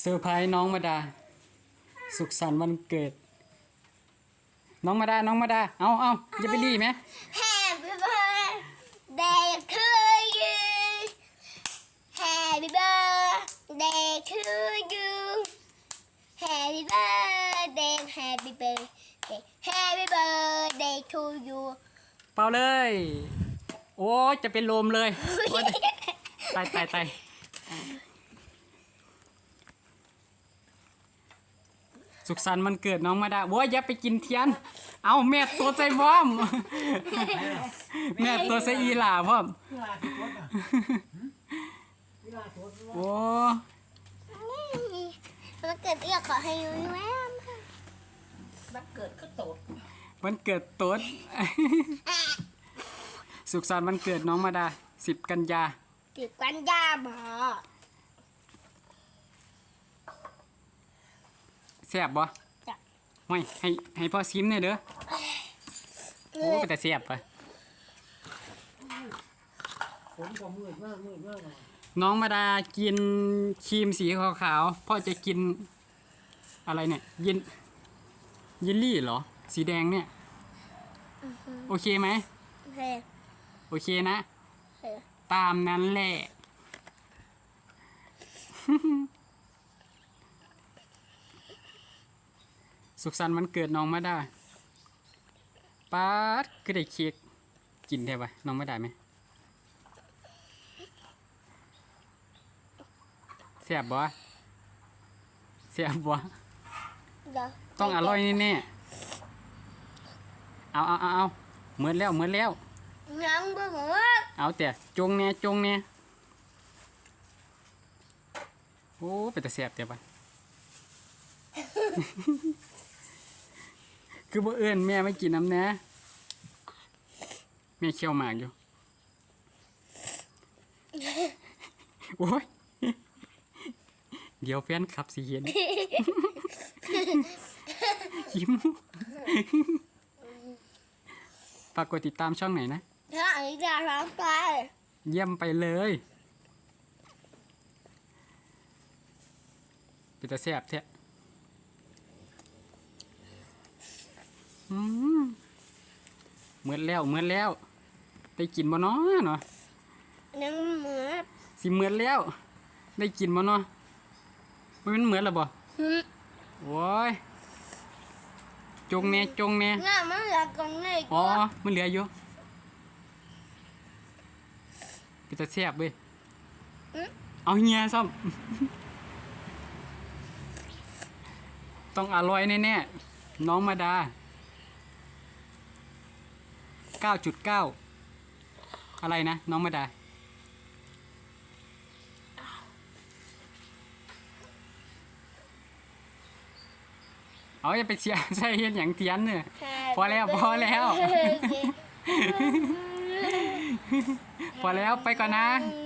เซอร์ไพรส์น้องมาดา สุขสันต์วันเกิด น้องมาดา น้องมาดา เอาเอาอย่าไปรีไหม Happy birthday to you Happy birthday to you Happy birthday Happy birthday Happy birthday to you เป่าเลย โอ้ยจะเป็นลมเลยโอ๊ยตายตายตาย สุขสันต์วันเกิดน้องมาดาโว้ยอย่าไปกินเทียน เอาแม่ตัวใจพร้อม แม่ตัวใส่อีหล่าพร้อมเวลาที่รถอะเวลาที่รถโอ้มันเกิดเอื้อขอให้ยูแม่มบันเกิดก็โตดวันเกิดตัวสุขสันต์วันเกิดน้องมาดาสิบกันยา ติดกันยาหมอ แซ่บบ่จ้ะไม่ให้ให้พ่อซิมหน่อยเด้อ โอ้ก็แต่แซ่บปะฝนก็มืดมากมืดมากเลยน้องมาดากินครีมสีขาวๆ พ่อจะกินอะไรเนี่ยเย็นเยลลี่เหรอ สีแดงเนี่ย โอเคไหม โอเคโอเคนะ โอเคตามนั้นแหละ สุขสันต์วันเกิดน้องมาดาป๊าดก็ได้เค้กกินได้ปะน้องมาได้ไหมเสียบบ่เสียบบ่เดี๋ยวต้องอร่อยแน่ๆเอาเอาเอาเอาเหมือนแล้วเหมือนแล้วน้ำเบื่อหมดเอาแต่จงเนี่ยจงเนี่ยโอ้เป็นแต่เสียบเดี๋ยวปะ คือบ่เอื้อนแม่ไม่กินน้ำแหนะแม่เคี่ยวหมากอยู่ โอ้ย เดี๋ยวแฟนขับสิเห็นยิ้มฝากกดติดตามช่องไหนนะถ้าอันนี้จะร้องไปเยี่ยมไปเลยเป็นตาแซ่บแท้อืม เหมือนแล้วเหมือนแล้ว ได้กินบ่เนาะเนาะน้ำเหมือนสิเหมือนแล้ว ได้กินบ่เนาะมันเหมือนหรอบ่หืมโว้ยจงแน่จงแน่น้ำมันเหลือกล่องเลยอ๋อมันเหลืออยู่เป็นตาแซ่บเว้ยเอาเฮียซ่อมต้องอร่อยแน่ๆน้องมาดา 9.9 อะไรนะ น้องมาดา เอาอย่าไปเชียร์ใช่เห็นอย่างเทียนเนี่ย พอแล้วพอแล้ว พอแล้วไปก่อนนะอืม